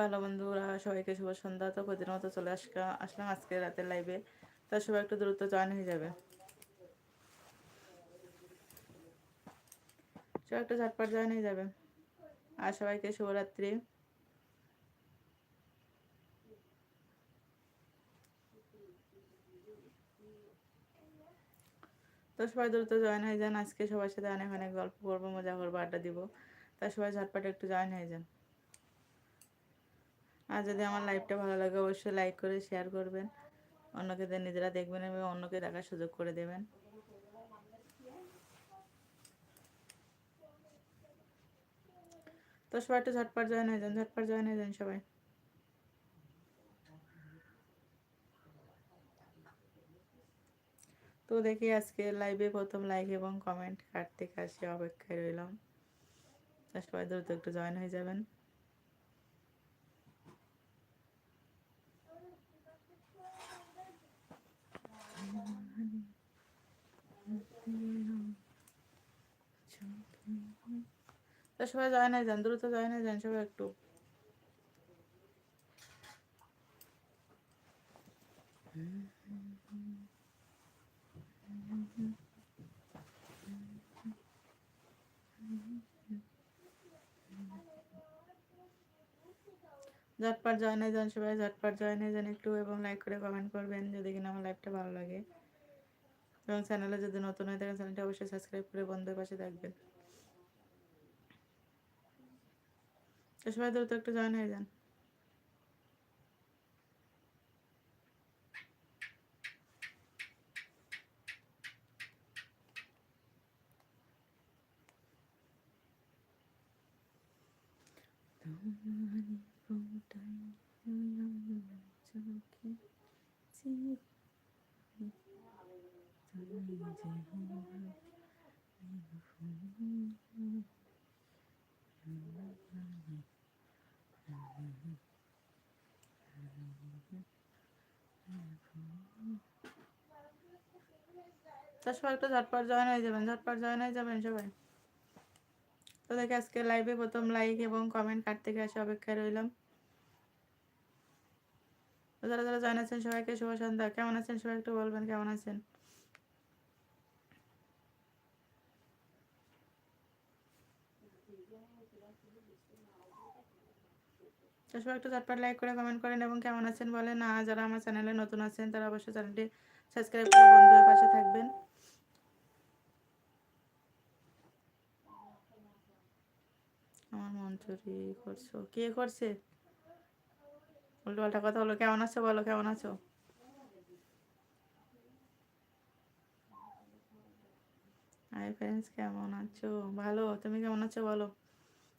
Hello বন্ধুরা সবাইকে শুভ সন্ধ্যা। তো প্রতিদিন মতো চলে আসকা, আসলাম আজকে রাতের লাইভে তো সবাই একটু দ্রুত জয়েন হয়ে যাবে। সবাই একটু ঝটপট জয়েন হয়ে যাবে। আর সবাইকে শুভরাত্রি। তো সবাই দ্রুত জয়েন হয়ে যান। আজকে সবার সাথে অনেক অনেক গল্প করব, মজা করব, আড্ডা দিব। তা সবাই ঝটপট একটু জয়েন হয়ে যান। আর যদি আমার লাইভটা ভালো লাগে, অবশ্যই লাইক করে শেয়ার করবেন। অন্যকে নিজেরা দেখবেন এবং অন্যকে দেখার সুযোগ করে দেবেন। তো সবাই একটু ঝটপট জয়েন হয়ে যান, ঝটপট জয়েন হয়ে যান সবাই। তো দেখি আজকে লাইভে প্রথম লাইক এবং কমেন্ট কাটতে কাছে অপেক্ষায় রইলাম। সবাই দ্রুত একটু জয়েন হয়ে যাবেন তো সবাই জয়েন হয়ে যান দ্রুত জয়েন হয়ে যান সবাই একটু। ঝটপট জয়েন যান সবাই জয়েন হয়ে যান একটু এবং লাইক করে কমেন্ট করবেন যদি কিনা আমার লাইভটা ভালো লাগে। এবং চ্যানেলে যদি নতুন হয়ে থাকেন, চ্যানেলটা অবশ্যই সাবস্ক্রাইব করে বন্ধুদের পাশে থাকবেন। সবাই দ্রুত একটু জয়েন হয়ে যান। তো সবাই একটু ঝটপট জয়েন হয়ে যাবেন, ঝটপট জয়েন হয়ে যাবেন সবাই। তো দেখে আজকে লাইভে প্রথম লাইক এবং কমেন্ট কাটতে গিয়ে আসে অপেক্ষায় রইলাম। যারা যারা জয়েন আছেন সবাইকে শুভ সন্ধ্যা। কেমন আছেন সবাই একটু বলবেন, কেমন আছেন? তো সবাই একটু ঝটপট লাইক করে কমেন্ট করেন এবং কেমন আছেন বলেন। যারা আমার চ্যানেলে নতুন আছেন, তারা অবশ্যই চ্যানেলটি সাবস্ক্রাইব করে বন্ধুদের পাশে থাকবেন। আমার মন চুরি করছ। কে করছে? উল্টো পাল্টা কথা বলো। কেমন আছো বলো, কেমন আছো? হাই ফ্রেন্ডস কেমন আছো? ভালো, তুমি কেমন আছো বলো?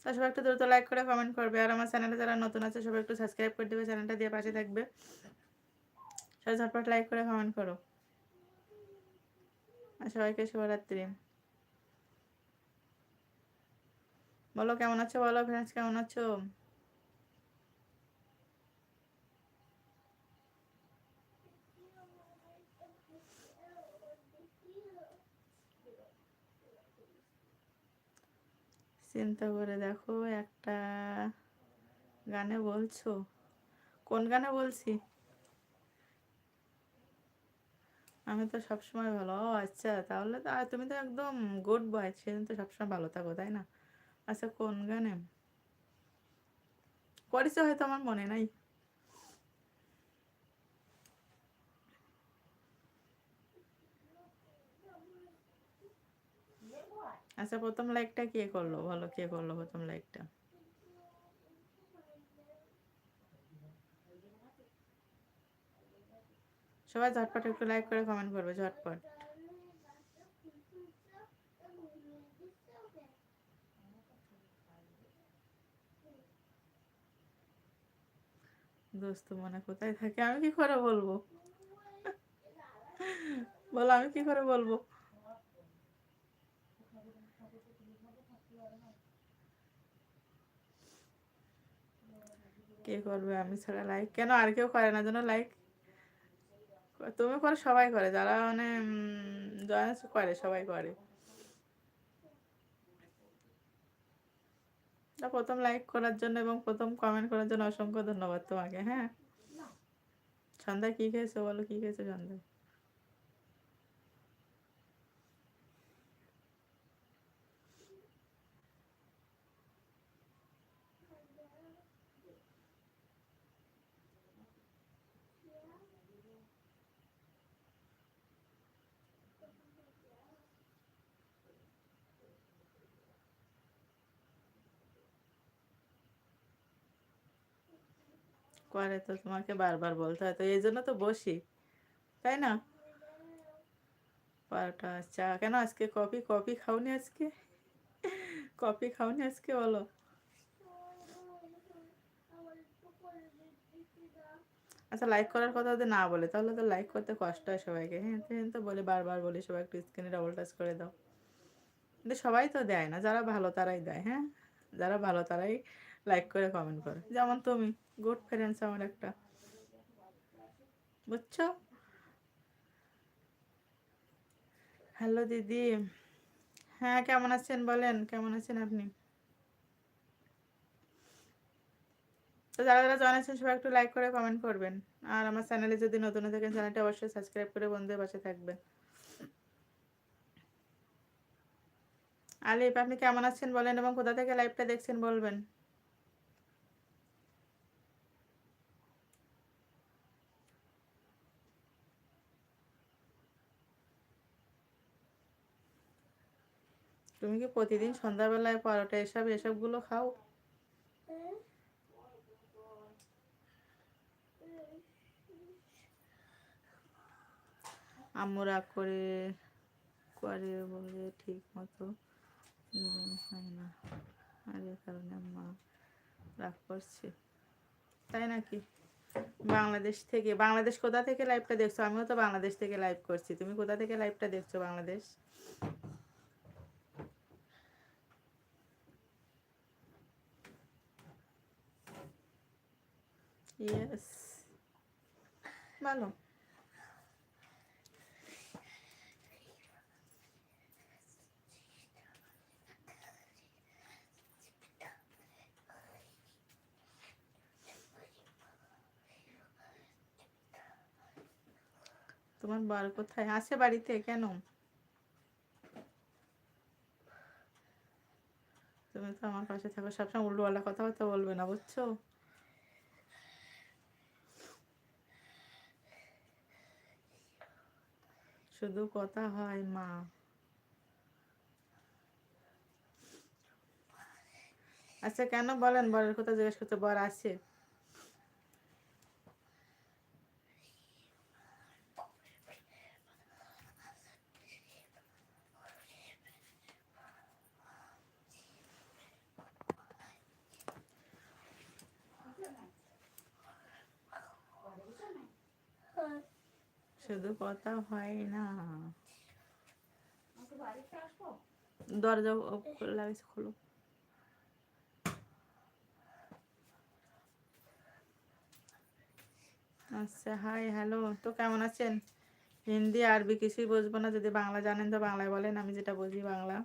তা সবাই একটু দ্রুত লাইক করে কমেন্ট করবে। আর আমার চ্যানেলে যারা নতুন আছে, সবাই একটু সাবস্ক্রাইব করে দেবে চ্যানেলটা দিয়ে পাশে থাকবে। সবাই ঝটপট লাইক করে কমেন্ট করো। আর সবাইকে শুভরাত্রি। বলো, কেমন আছো? বলো ফ্রেন্ডস কেমন আছো? চিন্তা করে দেখো, একটা গানে বলছো? কোন গানে বলছি? আমি তো সবসময় ভালো। ও আচ্ছা তাহলে তো তুমি তো একদম গুড বয় সেদিন তো সবসময় ভালো থাকো, তাই না? আচ্ছা কোন গানে? করেছ হয়তো আমার মনে নাই। আচ্ছা প্রথম লাইকটা কে করল? বলো, কে করল প্রথম লাইকটা সবাই ঝটপট একটু লাইক করে কমেন্ট করবে, ঝটপট। দোস্ত, মনে কোথায় থাকে? আমি কি করে বলব? বলো, আমি কি করে বলব? কে করবে আমি ছাড়া? লাইক কেন আর কেউ করে না? যেন লাইক তুমি করো সবাই করে। যারা মানে জয়েন্স করে সবাই করে। প্রথম লাইক করার জন্য এবং প্রথম কমেন্ট করার জন্য অসংখ্য ধন্যবাদ তোমাকে হ্যাঁ? সন্ধ্যা কি খেয়েছো বলো? কি খেয়েছো সন্ধ্যায়? করে তো তোমাকে বারবার বলতে হয়, তো এই জন্য তো বসি, তাই না? পরোটা, চা, কেন আজকে কফি? কফি খাওনি আজকে? কফি খাওনি আজকে, বলো। আচ্ছা লাইক করার কথা যদি না বলে, তাহলে তো লাইক করতে কষ্ট হয় সবাইকে। হ্যাঁ তো বলে, বারবার বলি, সবাই একটু স্ক্রিনে ডবল টাচ করে দাও। কিন্তু সবাই তো দেয় না, যারা ভালো তারাই দেয় হ্যাঁ? যারা ভালো তারাই লাইক করে কমেন্ট করে। যেমন তুমি গুড ফ্রেন্ডস আমার একটা। বুঝছ? হ্যালো দিদি। হ্যাঁ কেমন আছেন বলেন? কেমন আছেন আপনি? তো যারা যারা জয়েন আছেন, সবাই একটু লাইক করে কমেন্ট করবেন। আর আমার চ্যানেলে যদি নতুন থাকেন চ্যানেলটা অবশ্যই সাবস্ক্রাইব করে বন্ধুদের পাশে থাকবেন। আলিফ, আপনি কেমন আছেন বলেন এবং কোথা থেকে লাইভটা দেখছেন বলবেন? তুমি কি প্রতিদিন সন্ধ্যাবেলায় পরোটা এসব, এসবগুলো খাও? আম্মু রাগ করে করে বলে ঠিক মতো হয় না। আর এ কারণে মা রাগ করছে। তাই নাকি? বাংলাদেশ থেকে, বাংলাদেশ কোথা থেকে লাইভটা দেখছ? আমিও তো বাংলাদেশ থেকে লাইভ করছি। তুমি কোথা থেকে লাইভটা দেখছ বাংলাদেশ? ইয়েস ভালো তোমার বার কোথায়? আছে বাড়িতে কেন? তুমি তো আমার পাশে থাকো, সবসময় উল্টোপাল্টা কথাবার্তা বলবে না, বুঝছ? শুধু কথা হয় মা। আচ্ছা কেন বলেন? বরের কথা জিজ্ঞেস করতে বর আছে শুধু কথা হয় না। দরজা লাগিয়েছে খোলো। আচ্ছা হাই হ্যালো তো কেমন আছেন? হিন্দি আরবি কিছুই বুঝব না যদি বাংলা জানেন তো বাংলায় বলেন আমি যেটা বুঝি বাংলা।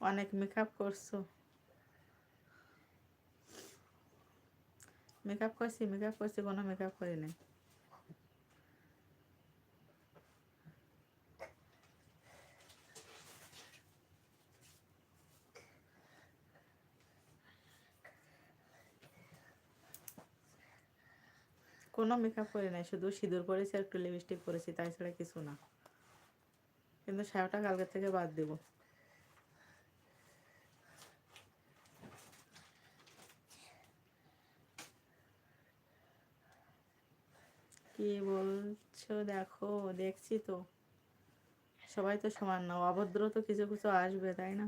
অনেক মেকআপ করছ। মেকআপ করছি মেকআপ করছি, কোনো মেকআপ করি নাই। কোনো মেকআপ করি নাই, শুধু সিঁদুর পরেছি আর একটু লিপস্টিক পরেছি, তাই ছাড়া কিছু না। কিন্তু শ্যাওটা কালকে থেকে বাদ দেবো। কি বলছো? দেখো, দেখছি তো। সবাই তো সমান না, অভদ্র তো কিছু কিছু আসবে, তাই না?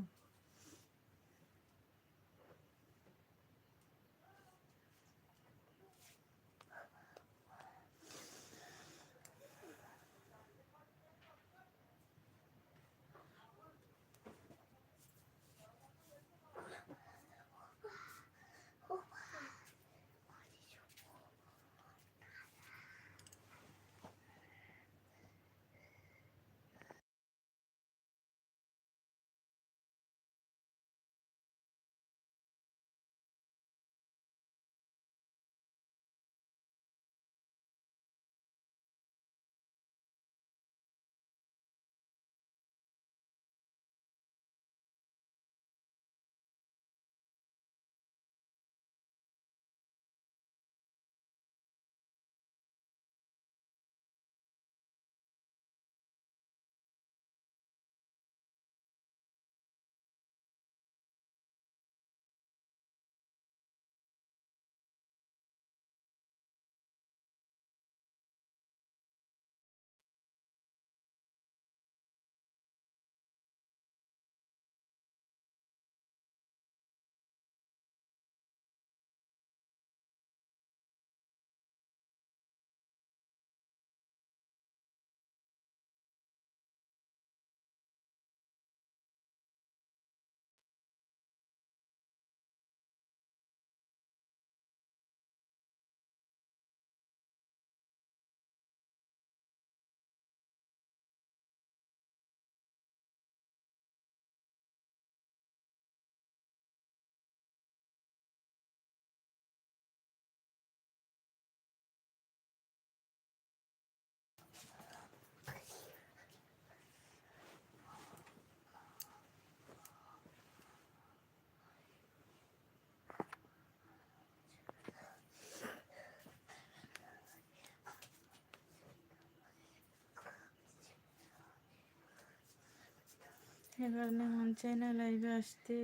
এ না মন চায় না লাইভে আসতে।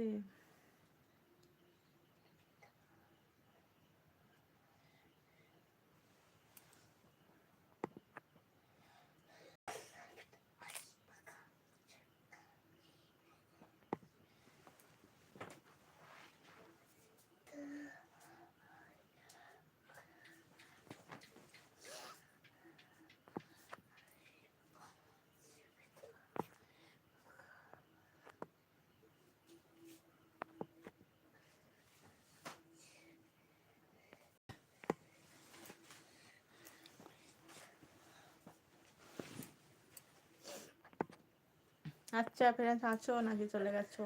আচ্ছা ফ্রেন্ডস আছো নাকি চলে গেছো?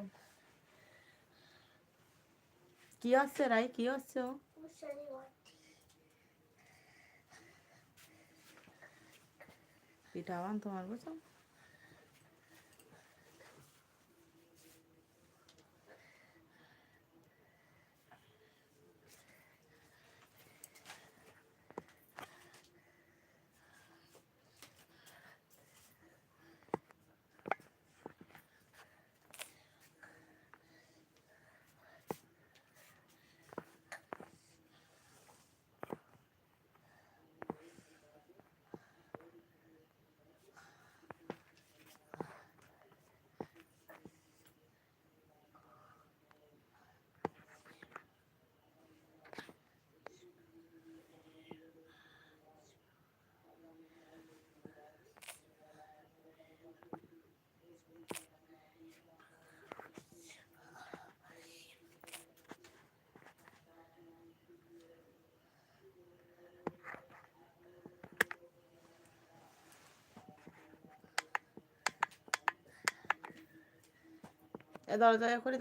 কি হচ্ছে রাই? কি ও পিঠা বান তোমার বুঝছ দরজা করি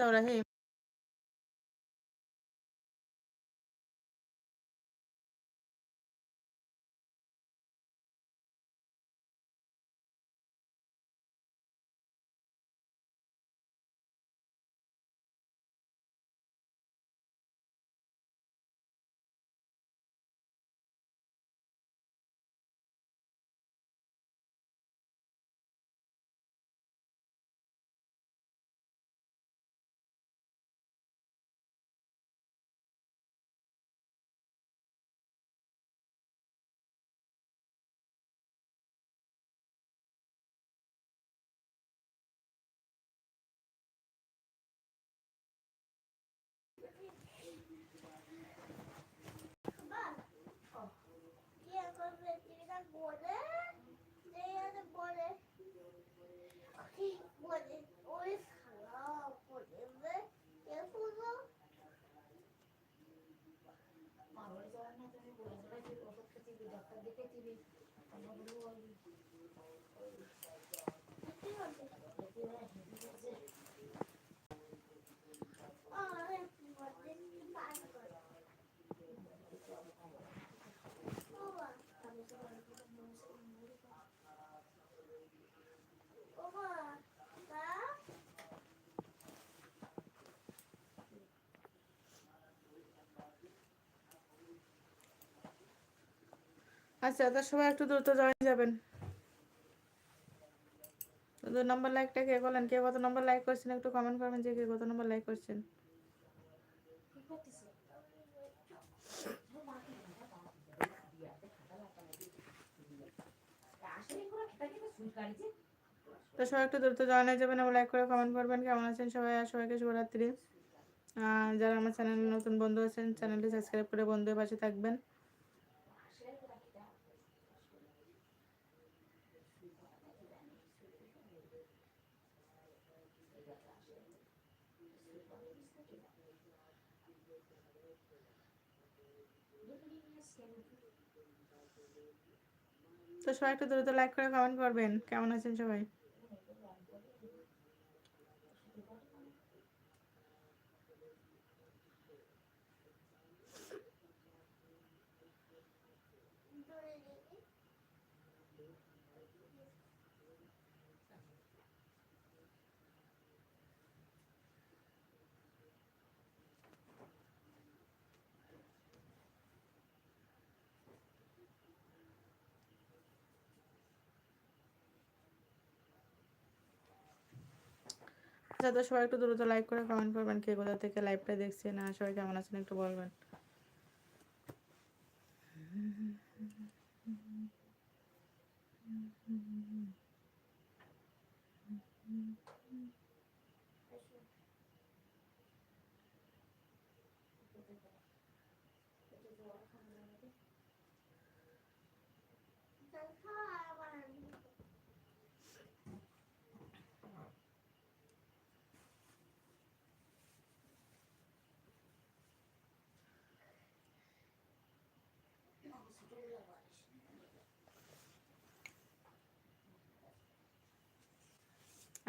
তারপরে হে আচ্ছা তার সবাই একটু দ্রুত জয়েন যাবেন। দু নম্বর লাইকটা কে বলেন কে কত নম্বর লাইক করছেন? একটু কমেন্ট করবেন যে কে কত নম্বর লাইক করছেন। তো সবাই একটু দ্রুত হয়ে যাবেন এবং লাইক করে কমেন্ট করবেন। কেমন আছেন সবাই? আর সবাইকে শুভরাত্রি। যারা আমার চ্যানেলে নতুন বন্ধু আছেন চ্যানেলটি সাবস্ক্রাইব করে বন্ধুদের পাশে থাকবেন। তো সবাই একটু দ্রুত লাইক করে কমেন্ট করবেন। কেমন আছেন সবাই? তো সবাই একটু দ্রুত লাইক করে কমেন্ট করবেন কে কোথা থেকে লাইভটা দেখছে, না সবাই কেমন আছেন একটু বলবেন।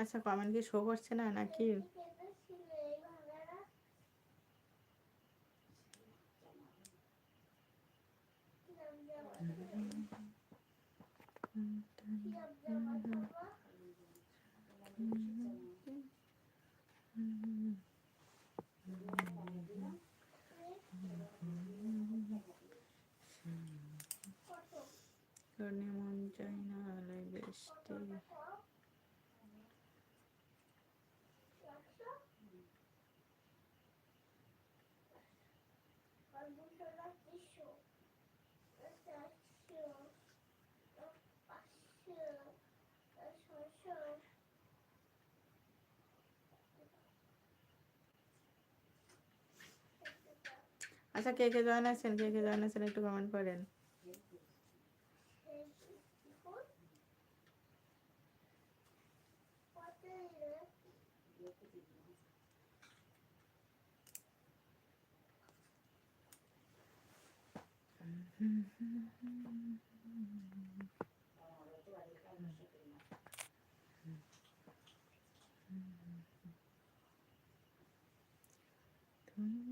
আচ্ছা কমেন্ট কি শো করছে না নাকি? মন চাই না বৃষ্টি। আচ্ছা কে কে জয়েন আছেন কে কে জয়েন আছেন একটু কমেন্ট করেন।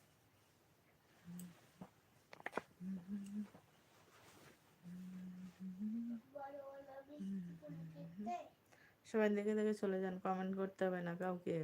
সবাই দেখে দেখে চলে যান কমেন্ট করতে হবে না কাউকে।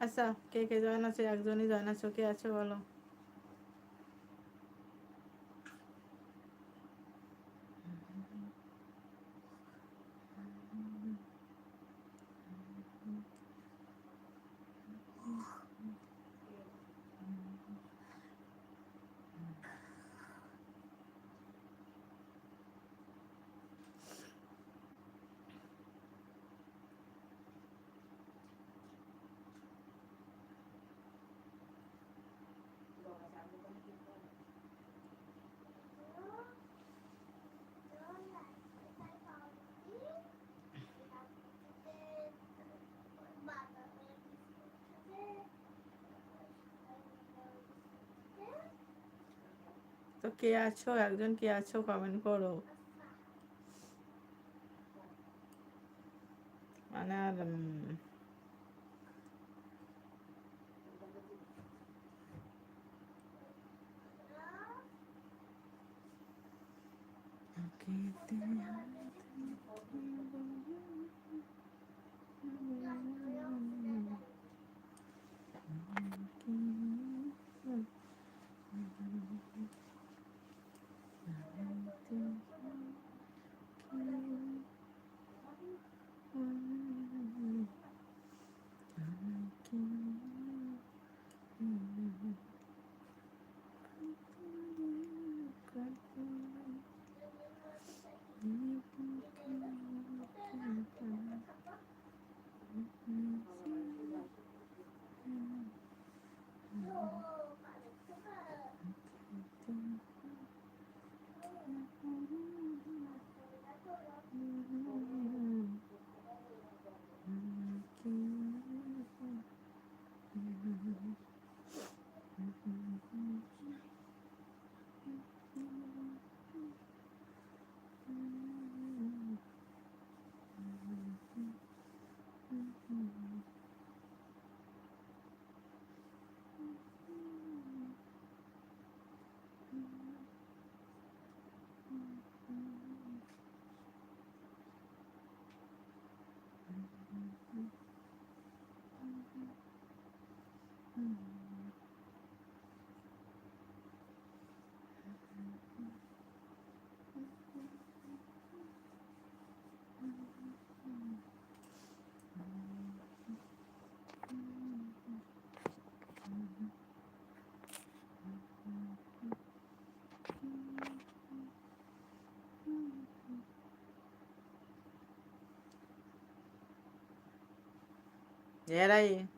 আচ্ছা কে কে জয়েন আছে একজনই জয়েন আছো কে আছে বলো। কে আছো? একজন কে আছো? কমেন্ট করো। মানে আর উম, ওকে, Era aí.